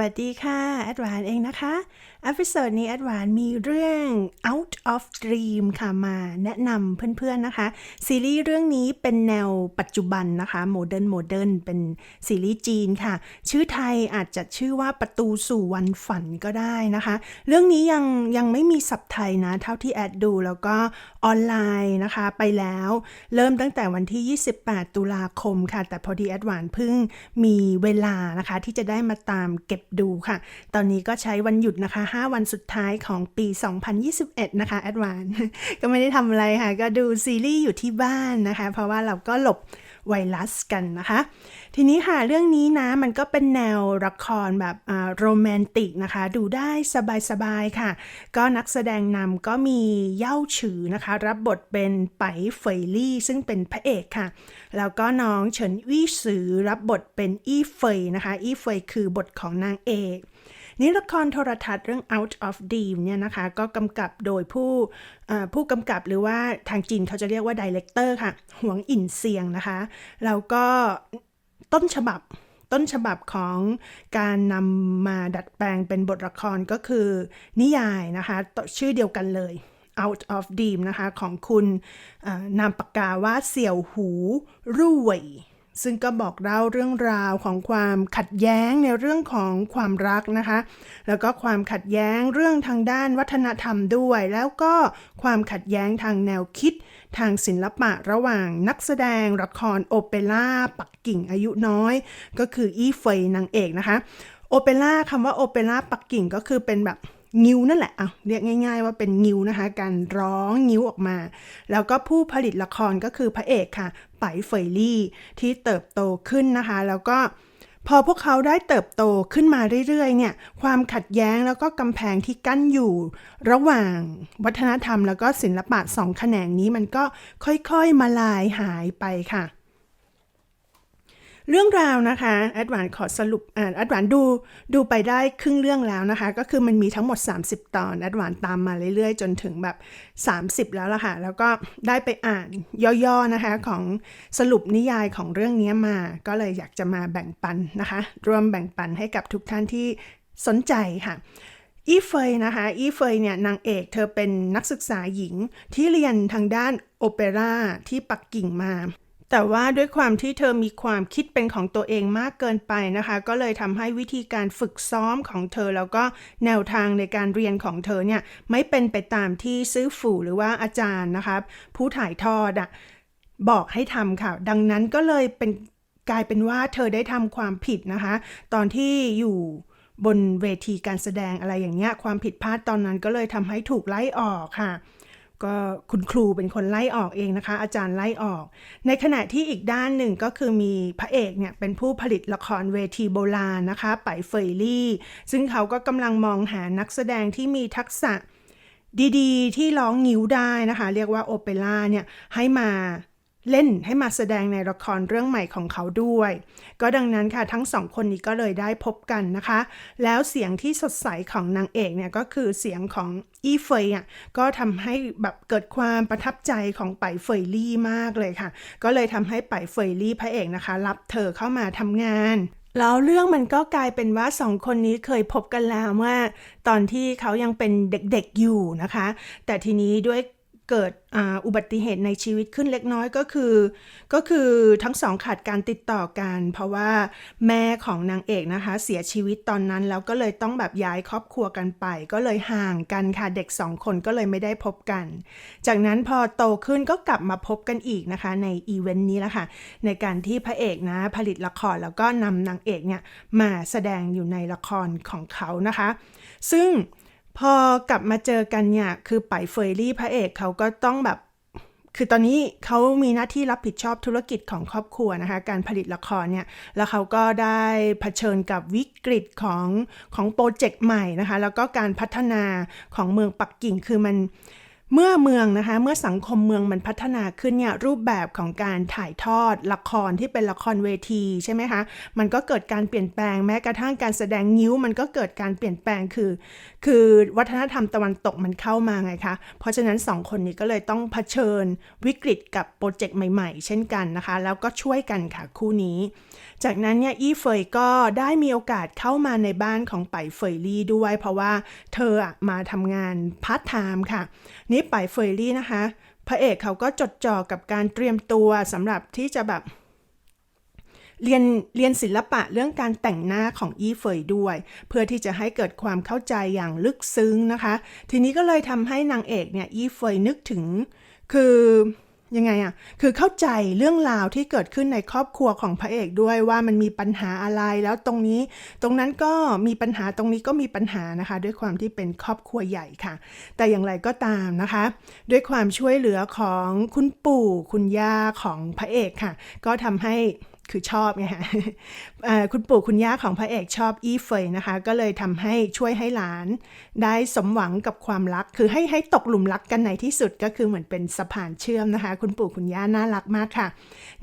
วัสดีค่ะ แอดวานเองนะคะอพิโซดนี้แอดวานมีเรื่อง Out of Dream ค่ะมาแนะนำเพื่อนๆนะคะ ซีรีส์เรื่องนี้เป็นแนวปัจจุบันนะคะโมเดิร์นโมเดิร์นเป็นซีรีส์จีนค่ะ ชื่อไทยอาจจะชื่อว่าประตูสู่วันฝันก็ได้นะคะ เรื่องนี้ยังยังไม่มีสับไทยนะ เท่าที่แอดดูแล้วก็ออนไลน์นะคะไปแล้ว เริ่มตั้งแต่วันที่ 28 ตุลาคมค่ะ แต่พอดีแอดวานเพิ่งมีเวลานะคะที่จะได้มาตามเก็บดูค่ะ ตอนนี้ก็ใช้วันหยุดนะคะ 5 วันสุดท้ายของปี 2021 นะคะแอดวานก็ไม่ได้ทำอะไรค่ะ ก็ดูซีรีส์อยู่ที่บ้านนะคะ เพราะว่าเราก็หลบ ไวรัสกันนะคะ ทีนี้ค่ะเรื่องนี้นะมันก็เป็นแนวละครแบบโรแมนติกนะคะ ดูได้สบายๆค่ะ ก็นักแสดงนำก็มีเย่าฉือนะคะ รับบทเป็นไปเฟยลี่ซึ่งเป็นพระเอกค่ะ แล้วก็น้องเฉินวี่ซือรับบทเป็นอี้เฟยนะคะ อี้เฟยคือบทของนางเอก นี่ละครโทรทัศน์เรื่อง Out of Dream เนี่ยนะคะ ก็กำกับโดยผู้ผู้กำกับหรือว่าทางจีนเขาจะเรียกว่าดีเลกเตอร์ค่ะหวงอินเซียงนะคะ แล้วก็ต้นฉบับต้นฉบับของการนำมาดัดแปลงเป็นบทละครก็คือ นิยายนะคะ ชื่อเดียวกันเลย Out of Dream นะคะ ของคุณนามปากกาว่าเสี่ยวหูรุ่ย ซึ่งก็บอกเล่าเรื่องราวของความขัดแย้งในเรื่องของความรักนะคะ แล้วก็ความขัดแย้งเรื่องทางด้านวัฒนธรรมด้วย แล้วก็ความขัดแย้งทางแนวคิด ทางศิลปะระหว่างนักแสดงละครโอเปร่าปักกิ่งอายุน้อย ก็คืออี้เฟยนางเอกนะคะโอเปร่าคำว่าโอเปร่าปักกิ่งก็คือเป็นแบบ งิ้วนั่นแหละอะเรียกง่าย ๆ ว่าเป็นงิ้วนะคะ การร้องงิ้วออกมา แล้วก็ผู้ผลิตละครก็คือพระเอกค่ะไปเฟยลี่ที่เติบโตขึ้นนะคะ แล้วก็พอพวกเขาได้เติบโตขึ้นมาเรื่อยๆเนี่ยความขัดแย้งแล้วก็กำแพงที่กั้นอยู่ ระหว่างวัฒนธรรมแล้วก็ศิลปะสองแขนงนี้มันก็ค่อยๆมาลายหายไปค่ะ เรื่องราวนะคะแอดวานขอสรุปอ่าแอดวานดูดูไปได้ครึ่งเรื่องแล้วนะคะ ก็คือมันมีทั้งหมด 30 ตอนแอดวานตามมาเรื่อยๆ จนถึงแบบ 30 แล้วล่ะค่ะ แล้วก็ได้ไปอ่านย่อๆนะคะของสรุปนิยายของเรื่องนี้มา ก็เลยอยากจะมาแบ่งปันนะคะรวมแบ่งปันให้กับทุกท่านที่สนใจค่ะอีเฟยนะคะอีเฟยเนี่ยนางเอกเธอเป็นนักศึกษาหญิงที่เรียนทางด้านโอเปร่าที่ปักกิ่งมา แต่ว่าด้วยความที่เธอมีความคิดเป็นของตัวเองมากเกินไปนะคะ ก็เลยทำให้วิธีการฝึกซ้อมของเธอ แล้วก็แนวทางในการเรียนของเธอเนี่ยไม่เป็นไปตามที่ซื้อฝูหรือว่าอาจารย์นะคะผู้ถ่ายทอดอะบอกให้ทำค่ะ ดังนั้นก็เลยเป็นกลายเป็นว่าเธอได้ทำความผิดนะคะ ตอนที่อยู่บนเวทีการแสดงอะไรอย่างเงี้ยความผิดพลาดตอนนั้นก็เลยทำให้ถูกไล่ออกค่ะ ก็คุณครูเป็นคนไล่ออกเองนะคะ อาจารย์ไล่ออก ในขณะที่อีกด้านหนึ่งก็คือมีพระเอกเนี่ยเป็นผู้ผลิตละครเวทีโบราณนะคะไปเฟยลี่ ซึ่งเขาก็กำลังมองหานักแสดงที่มีทักษะดีๆ ที่ร้องงิ้วได้นะคะ เรียกว่าโอเปร่าเนี่ยให้มา เล่นให้มาแสดงในละครเรื่องใหม่ของเขาด้วย ก็ดังนั้นค่ะทั้งสองคนนี้ก็เลยได้พบกันนะคะ แล้วเสียงที่สดใสของนางเอกเนี่ยก็คือเสียงของอีเฟยอะก็ทำให้แบบเกิดความประทับใจของไปเฟยลี่มากเลยค่ะ ก็เลยทำให้ไปเฟยลี่พระเอกนะคะ รับเธอเข้ามาทำงานแล้วเรื่องมันก็กลายเป็นว่าสองคนนี้เคยพบกันแล้วเมื่อตอนที่เขายังเป็นเด็กๆอยู่นะคะ แต่ทีนี้ด้วย เกิดอุบัติเหตุในชีวิตขึ้นเล็กน้อยก็คือ ก็คือทั้งสองขาดการติดต่อกัน เพราะว่าแม่ของนางเอกนะคะ เสียชีวิตตอนนั้นแล้วก็เลยต้องแบบย้ายครอบครัวกันไป ก็เลยห่างกันค่ะเด็กสองคนก็เลยไม่ได้พบกัน จากนั้นพอโตขึ้นก็กลับมาพบกันอีกนะคะ ในอีเวนต์นี้แหละค่ะในการที่พระเอกนะผลิตละครแล้วก็นำนางเอกเนี่ยมาแสดงอยู่ในละครของเขานะคะ ซึ่ง พอกลับมาเจอกันเนี่ย คือไปเฟยรี่พระเอกเขาก็ต้องแบบ คือตอนนี้เขามีหน้าที่รับผิดชอบธุรกิจของครอบครัวนะคะ การผลิตละครเนี่ย แล้วเขาก็ได้เผชิญกับวิกฤตของของโปรเจกต์ใหม่นะคะ แล้วก็การพัฒนาของเมืองปักกิ่ง คือมัน เมื่อเมืองนะคะ เมื่อสังคมเมืองมันพัฒนาขึ้นเนี่ยรูปแบบของการถ่ายทอดละครที่เป็นละครเวทีใช่ไหมคะ มันก็เกิดการเปลี่ยนแปลงแม้กระทั่งการแสดงนิ้ว มันก็เกิดการเปลี่ยนแปลงคือ คือวัฒนธรรมตะวันตกมันเข้ามาไงคะ เพราะฉะนั้นสองคนนี้ก็เลยต้องเผชิญวิกฤตกับโปรเจกต์ใหม่ๆ เช่นกันนะคะ แล้วก็ช่วยกันค่ะคู่นี้ จากนั้นเนี่ยอี้เฟยก็ได้มีโอกาสเข้ามาในบ้านของไปเฟยลี่ด้วย เพราะว่าเธอมาทำงานพาร์ทไทม์ค่ะนี่ไปเฟยลี่นะคะ พระเอกเขาก็จดจ่อกับการเตรียมตัวสำหรับที่จะแบบเรียนเรียนศิลปะเรื่องการแต่งหน้าของอี้เฟยด้วย เพื่อที่จะให้เกิดความเข้าใจอย่างลึกซึ้งนะคะ ทีนี้ก็เลยทำให้นางเอกเนี่ยอี้เฟยนึกถึง คือ ยังไงอะคือเข้าใจเรื่องราวที่เกิดขึ้นในครอบครัวของพระเอกด้วยว่ามันมีปัญหาอะไรแล้วตรงนี้ ตรงนั้นก็มีปัญหาตรงนี้ก็มีปัญหานะคะ ด้วยความที่เป็นครอบครัวใหญ่ค่ะ แต่อย่างไรก็ตามนะคะ ด้วยความช่วยเหลือของคุณปู่คุณย่าของพระเอกค่ะ ก็ทำให้ คือชอบไงฮะคุณปู่คุณย่าของพระเอกชอบอี้เฟยนะคะ ก็เลยทำให้ช่วยให้หลาน ได้สมหวังกับความรัก คือให้ให้ตกหลุมรักกันในที่สุดก็คือเหมือนเป็นสะพานเชื่อมนะคะ คุณปู่คุณย่าน่ารักมากค่ะ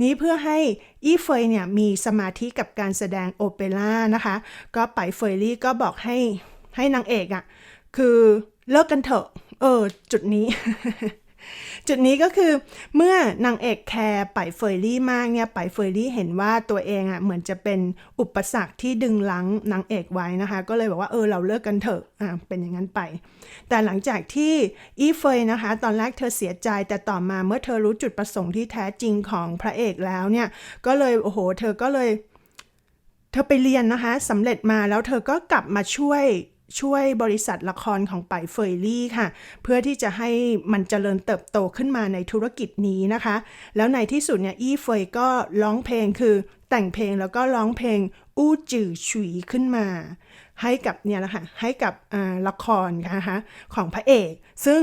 นี้เพื่อให้อี้เฟยเนี่ยมีสมาธิกับการแสดงโอเปร่านะคะ ก็ไปเฟยลี่ก็บอกให้ให้นางเอกอะ่ะคือเลิกกันเถอะ เออ จุดนี้ จุดนี้ก็คือเมื่อนางเอกแคร์ไปเฟยลี่มากเนี่ยไปเฟยลี่เห็นว่าตัวเองอะ่ะเหมือนจะเป็นอุปสรรคที่ดึงลังนางเอกไว้นะคะ ก็เลยบอกว่าเออเราเลิกกันเถอะอ่าเป็นอย่างนั้นไป แต่หลังจากที่อีเฟยนะคะ ตอนแรกเธอเสียใจแต่ต่อมาเมื่อเธอรู้จุดประสงค์ที่แท้จริงของพระเอกแล้วเนี่ยก็เลยโอ้โห เธอก็เลย เธอไปเรียนนะคะสำเร็จมาแล้วเธอก็กลับมาช่วย ช่วยบริษัทละครของไปเฟยลี่ค่ะ เพื่อที่จะให้มันเจริญเติบโตขึ้นมาในธุรกิจนี้นะคะ แล้วในที่สุดเนี่ยอี้เฟยก็ร้องเพลงคือแต่งเพลงแล้วก็ร้องเพลงอู้จื่อฉุยขึ้นมา ให้กับเนี่ยแหละค่ะให้กับละครนะคะของพระเอก ซึ่ง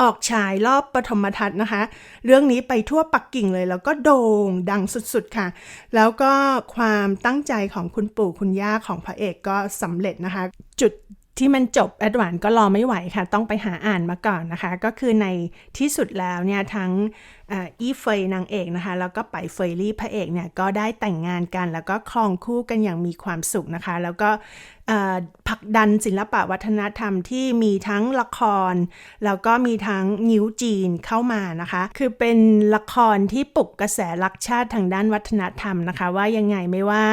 ออกฉายรอบปฐมทัศน์นะคะ เรื่องนี้ไปทั่วปักกิ่งเลย แล้วก็โด่งดังสุดๆค่ะ แล้วก็ความตั้งใจของคุณปู่คุณย่าของพระเอกก็สำเร็จนะคะ จุดที่มันจบแอดวานก็รอไม่ไหวค่ะ ต้องไปหาอ่านมาก่อนนะคะ ก็คือในที่สุดแล้วเนี่ยทั้งอีเฟยนางเอกนะคะ แล้วก็ไปเฟยลี่พระเอกเนี่ยก็ได้แต่งงานกัน แล้วก็ครองคู่กันอย่างมีความสุขนะคะ แล้วก็ผลักดันศิลปะวัฒนธรรมที่มีทั้งละคร แล้วก็มีทั้งนิ้วจีนเข้ามานะคะ คือเป็นละครที่ปลุกกระแสรักชาติทางด้านวัฒนธรรมนะคะ ว่ายังไงไม่ว่า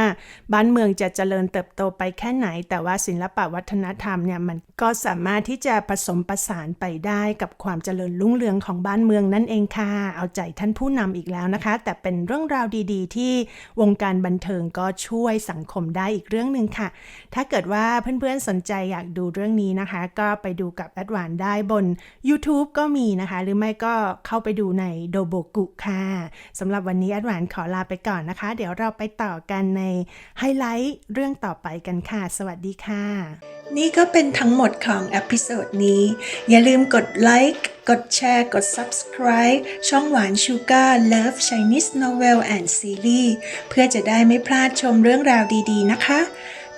บ้านเมืองจะเจริญเติบโตไปแค่ไหน แต่ว่าศิลปะวัฒนธรรมเนี่ยมันก็สามารถที่จะผสมประสานไปได้กับความเจริญรุ่งเรืองของบ้านเมืองนั่นเองค่ะ เอาใจท่านผู้นำอีกแล้วนะคะ แต่เป็นเรื่องราวดี ๆ ที่วงการบันเทิงก็ช่วยสังคมได้อีกเรื่องหนึ่งค่ะ ถ้าเกิดว่าเพื่อนๆสนใจอยากดูเรื่องนี้นะคะ ก็ไปดูกับแอดวานได้บน YouTube ก็มีนะคะ หรือไม่ก็เข้าไปดูในโดโบกุค่ะสำหรับวันนี้แอดวานขอลาไปก่อนนะคะ เดี๋ยวเราไปต่อกันในไฮไลท์เรื่องต่อไปกันค่ะ สวัสดีค่ะ นี่ก็เป็นทั้งหมดของเอพิโซดนี้ อย่าลืมกดไลค์กดแชร์ กด Subscribe ช่องหวานชูการ์ Love Chinese Novel and Series เพื่อจะได้ไม่พลาดชมเรื่องราวดีๆนะคะ